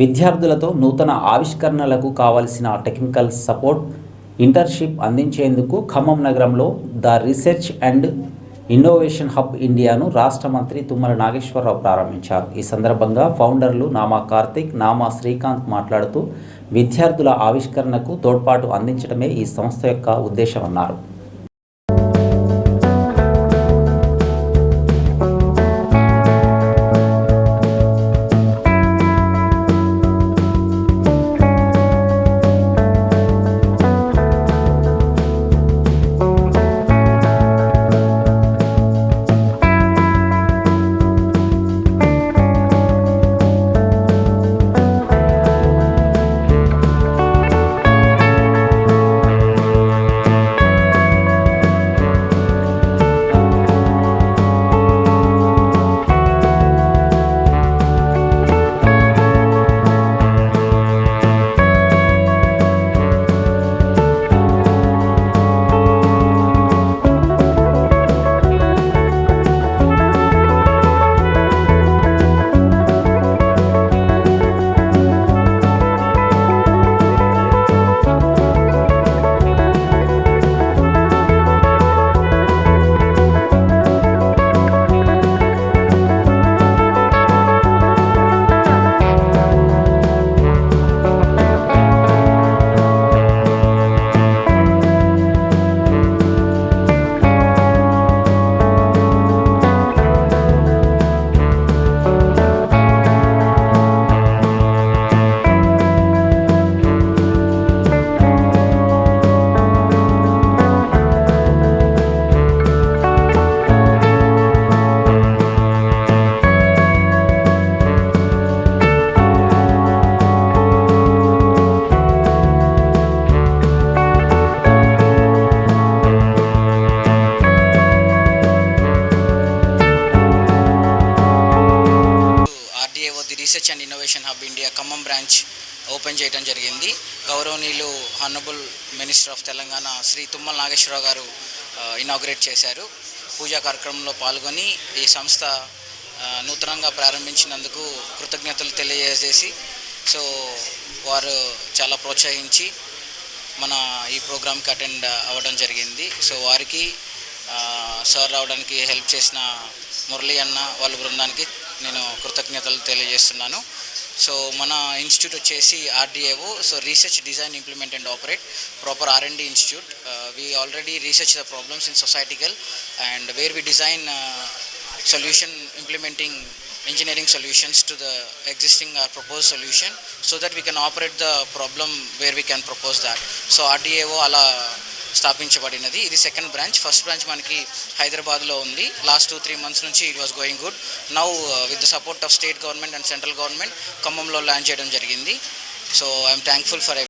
విద్యార్థులతో నూతన ఆవిష్కరణలకు కావలసిన టెక్నికల్ సపోర్ట్ ఇంటర్న్షిప్ అందించేందుకు ఖమ్మం నగరంలో the research and innovation hub ఇండియాను రాష్ట్ర మంత్రి తుమ్మల నాగేశ్వరరావు ప్రారంభించారు. ఈ సందర్భంగా ఫౌండర్లు నామా కార్తిక్ నామా శ్రీకాంత్ మాట్లాడుతూ విద్యార్థుల ఆవిష్కరణకు తోడ్పాటు అందించడమే ఈ సంస్థ యొక్క ఉద్దేశమన్నారు. Research and innovation hub India Khammam branch open చేయడం జరిగింది. గౌరవనీయులు honourable minister of Telangana Shri Tummala Nageswara Rao గారు ఇనాగ్రేట్ చేశారు. పూజా కార్యక్రమంలో పాల్గొని ఈ సంస్థ నూతనంగా ప్రారంభించినందుకు కృతజ్ఞతలు తెలియజేసి సో వారు చాలా ప్రోత్సహించి మన ఈ ప్రోగ్రామ్కి అటెండ్ అవ్వడం జరిగింది. సో వారికి సార్ రావడానికి హెల్ప్ చేసిన మురళి అన్న వాళ్ళ బృందానికి నేను కృతజ్ఞతలు తెలియజేస్తున్నాను. సో మన ఇన్స్టిట్యూట్ వచ్చేసి RDAO. So research design implement and operate proper R and D institute. We already research the problems in societal and where we design solution implementing engineering solutions to the existing or propose solution so that we can operate the problem where we can propose that so RDAO అలా స్థాపించబడినది. ఇది second branch first branch మనకి హైదరాబాద్లో ఉంది. Last two three months నుంచి it was going good now with the support of state government and central government ఖమ్మంలో land చేయడం జరిగింది. So I'm thankful for